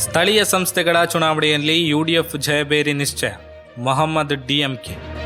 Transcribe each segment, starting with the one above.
ಸ್ಥಳೀಯ ಸಂಸ್ಥೆಗಳ ಚುನಾವಣೆಯಲ್ಲಿ ಯುಡಿಎಫ್ ಜಯಬೇರಿ ನಿಶ್ಚಯ. ಮೊಹಮ್ಮದ್ ಡಿಎಂಕೆ.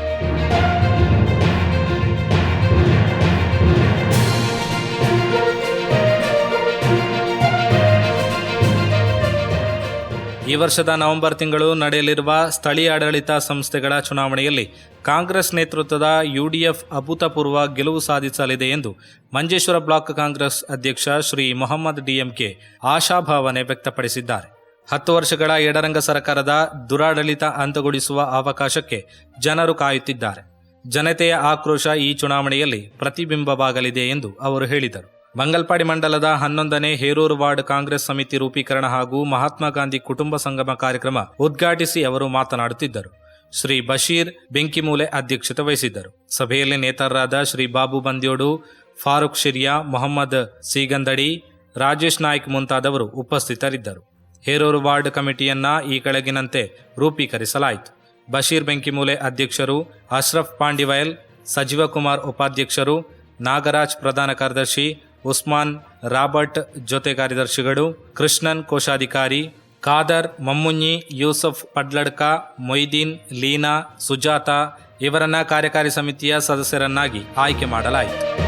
ಈ ವರ್ಷದ ನವೆಂಬರ್ ತಿಂಗಳು ನಡೆಯಲಿರುವ ಸ್ಥಳೀಯ ಆಡಳಿತ ಸಂಸ್ಥೆಗಳ ಚುನಾವಣೆಯಲ್ಲಿ ಕಾಂಗ್ರೆಸ್ ನೇತೃತ್ವದ ಯುಡಿಎಫ್ ಅಭೂತಪೂರ್ವ ಗೆಲುವು ಸಾಧಿಸಲಿದೆ ಎಂದು ಮಂಜೇಶ್ವರ ಬ್ಲಾಕ್ ಕಾಂಗ್ರೆಸ್ ಅಧ್ಯಕ್ಷ ಶ್ರೀ ಮೊಹಮ್ಮದ್ ಡಿಎಂಕೆ ಆಶಾಭಾವನೆ ವ್ಯಕ್ತಪಡಿಸಿದ್ದಾರೆ. ಹತ್ತು ವರ್ಷಗಳ ಎಡರಂಗ ಸರ್ಕಾರದ ದುರಾಡಳಿತ ಅಂತ್ಯಗೊಳಿಸುವ ಅವಕಾಶಕ್ಕೆ ಜನರು ಕಾಯುತ್ತಿದ್ದಾರೆ. ಜನತೆಯ ಆಕ್ರೋಶ ಈ ಚುನಾವಣೆಯಲ್ಲಿ ಪ್ರತಿಬಿಂಬವಾಗಲಿದೆ ಎಂದು ಅವರು ಹೇಳಿದರು. ಮಂಗಲ್ಪಾಡಿ ಮಂಡಲದ ಹನ್ನೊಂದನೇ ಹೇರೂರು ವಾರ್ಡ್ ಕಾಂಗ್ರೆಸ್ ಸಮಿತಿ ರೂಪೀಕರಣ ಹಾಗೂ ಮಹಾತ್ಮ ಗಾಂಧಿ ಕುಟುಂಬ ಸಂಗಮ ಕಾರ್ಯಕ್ರಮ ಉದ್ಘಾಟಿಸಿ ಅವರು ಮಾತನಾಡುತ್ತಿದ್ದರು. ಶ್ರೀ ಬಶೀರ್ ಬೆಂಕಿಮೂಲೆ ಅಧ್ಯಕ್ಷತೆ ವಹಿಸಿದ್ದರು. ಸಭೆಯಲ್ಲಿ ನೇತಾರರಾದ ಶ್ರೀ ಬಾಬು ಬಂದ್ಯೋಡು, ಫಾರೂಕ್ ಶಿರಿಯಾ, ಮೊಹಮ್ಮದ್ ಸೀಗಂದಡಿ, ರಾಜೇಶ್ ನಾಯ್ಕ್ ಮುಂತಾದವರು ಉಪಸ್ಥಿತರಿದ್ದರು. ಹೇರೂರು ವಾರ್ಡ್ ಕಮಿಟಿಯನ್ನ ಈ ಕೆಳಗಿನಂತೆ ರೂಪೀಕರಿಸಲಾಯಿತು. ಬಶೀರ್ ಬೆಂಕಿಮೂಲೆ ಅಧ್ಯಕ್ಷರು, ಅಶ್ರಫ್ ಪಾಂಡಿವಯಲ್, ಸಜೀವಕುಮಾರ್ ಉಪಾಧ್ಯಕ್ಷರು, ನಾಗರಾಜ್ ಪ್ರಧಾನ ಕಾರ್ಯದರ್ಶಿ, ಉಸ್ಮಾನ್ ರಾಬರ್ಟ್ ಜೊತೆ ಕಾರ್ಯದರ್ಶಿಗಳು, ಕೃಷ್ಣನ್ ಕೋಶಾಧಿಕಾರಿ, ಖಾದರ್ ಮಮ್ಮುನ್ಯಿ ಯೂಸುಫ್ ಪಡ್ಲಡ್ಕ, ಮೊಯ್ದೀನ್, ಲೀನಾ, ಸುಜಾತ ಇವರನ್ನ ಕಾರ್ಯಕಾರಿ ಸಮಿತಿಯ ಸದಸ್ಯರನ್ನಾಗಿ ಆಯ್ಕೆ ಮಾಡಲಾಯಿತು.